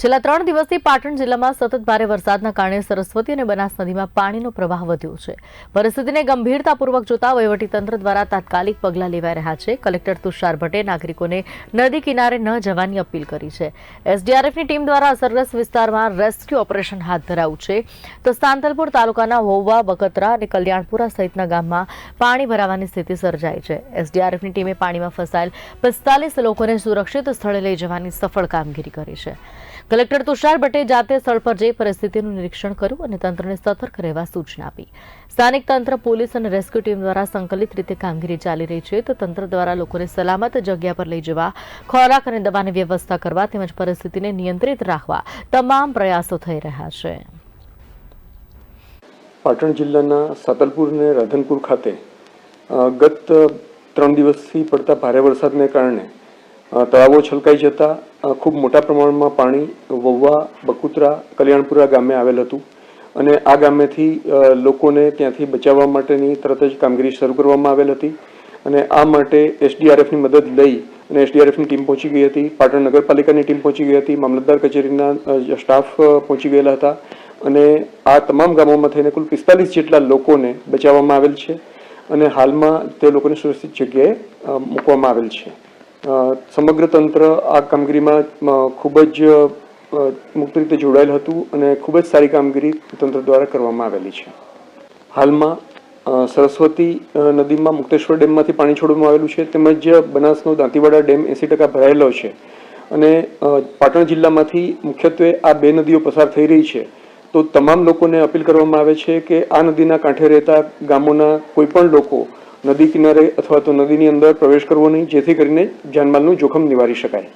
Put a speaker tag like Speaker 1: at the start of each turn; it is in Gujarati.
Speaker 1: છેલ્લા ત્રણ દિવસથી પાટણ જિલ્લામાં સતત ભારે વરસાદના કારણે સરસ્વતી અને બનાસ નદીમાં પાણીનો પ્રવાહ વધ્યો છે. પરિસ્થિતિને ગંભીરતાપૂર્વક જોતા વહીવટીતંત્ર દ્વારા તાત્કાલિક પગલાં લેવાઈ રહ્યા છે. કલેક્ટર તુષાર ભટ્ટે નાગરિકોને નદી કિનારે ન જવાની અપીલ કરી છે. એસડીઆરએફની ટીમ દ્વારા અસરગ્રસ્ત વિસ્તારમાં રેસ્ક્યુ ઓપરેશન હાથ ધરાયું છે. તો સાંતલપુર તાલુકાના હોવા, બકતરા અને કલ્યાણપુરા સહિતના ગામમાં પાણી ભરાવાની સ્થિતિ સર્જાઈ છે. એસડીઆરએફની ટીમે પાણીમાં ફસાયેલ પિસ્તાલીસ લોકોને સુરક્ષિત સ્થળે લઈ જવાની સફળ કામગીરી કરી છે. કલેક્ટર તુષાર ભટ્ટે જાતે સ્થળ પર જઈ પરિસ્થિતિનું નિરીક્ષણ કર્યું અને તંત્રને સતર્ક રહેવા સૂચના આપી. સ્થાનિક તંત્ર, પોલીસ અને રેસ્ક્યુ ટીમ દ્વારા સંકલિત રીતે કામગીરી ચાલી રહી છે તો તંત્ર દ્વારા લોકોને સલામત જગ્યા પર લઈ જવા, ખોરાક અને દવાની વ્યવસ્થા કરવા તેમજ પરિસ્થિતિને નિયંત્રિત રાખવા તમામ પ્રયાસો થઈ રહ્યા છે.
Speaker 2: પાટણ જિલ્લાના સાતલપુર અને રાધનપુર ખાતે ગત ત્રણ દિવસથી પડતા ભારે વરસાદને કારણે તળાવો છલકાઈ જતા ખૂબ મોટા પ્રમાણમાં પાણી વવ્વા બકુતરા કલ્યાણપુરા ગામે આવેલ હતું અને આ ગામેથી લોકોને ત્યાંથી બચાવવા માટેની તરત જ કામગીરી શરૂ કરવામાં આવેલ હતી અને આ માટે એસડીઆરએફની મદદ લઈ અને એસડીઆરએફની ટીમ પહોંચી ગઈ હતી. પાટણ નગરપાલિકાની ટીમ પહોંચી ગઈ હતી. મામલતદાર કચેરીના સ્ટાફ પહોંચી ગયેલા હતા અને આ તમામ ગામોમાં થઈને કુલ પિસ્તાલીસ જેટલા લોકોને બચાવવામાં આવેલ છે અને હાલમાં તે લોકોને સુરક્ષિત જગ્યાએ મૂકવામાં આવેલ છે. સમગ્ર તંત્ર આ કામગીરીમાં ખૂબ જ મુક્ત રીતે જોડાયેલ હતું અને ખૂબ જ સારી કામગીરી તંત્ર દ્વારા કરવામાં આવેલી છે. હાલમાં સરસ્વતી નદીમાં, મુક્તેશ્વર ડેમમાંથી પાણી છોડવામાં આવેલું છે, તેમજ બનાસનો દાંતીવાડા ડેમ એંસી ટકા ભરાયેલો છે. અને પાટણ જિલ્લામાંથી મુખ્યત્વે આ બે નદીઓ પસાર થઈ રહી છે. તો તમામ લોકોને અપીલ કરવામાં આવે છે કે આ નદીના કાંઠે રહેતા ગામોના કોઈ પણ લોકો નદી કિનારે અથવા તો નદીની અંદર પ્રવેશ કરવો નહીં, જેથી કરીને જાનમાલનું જોખમ નિવારી શકાય.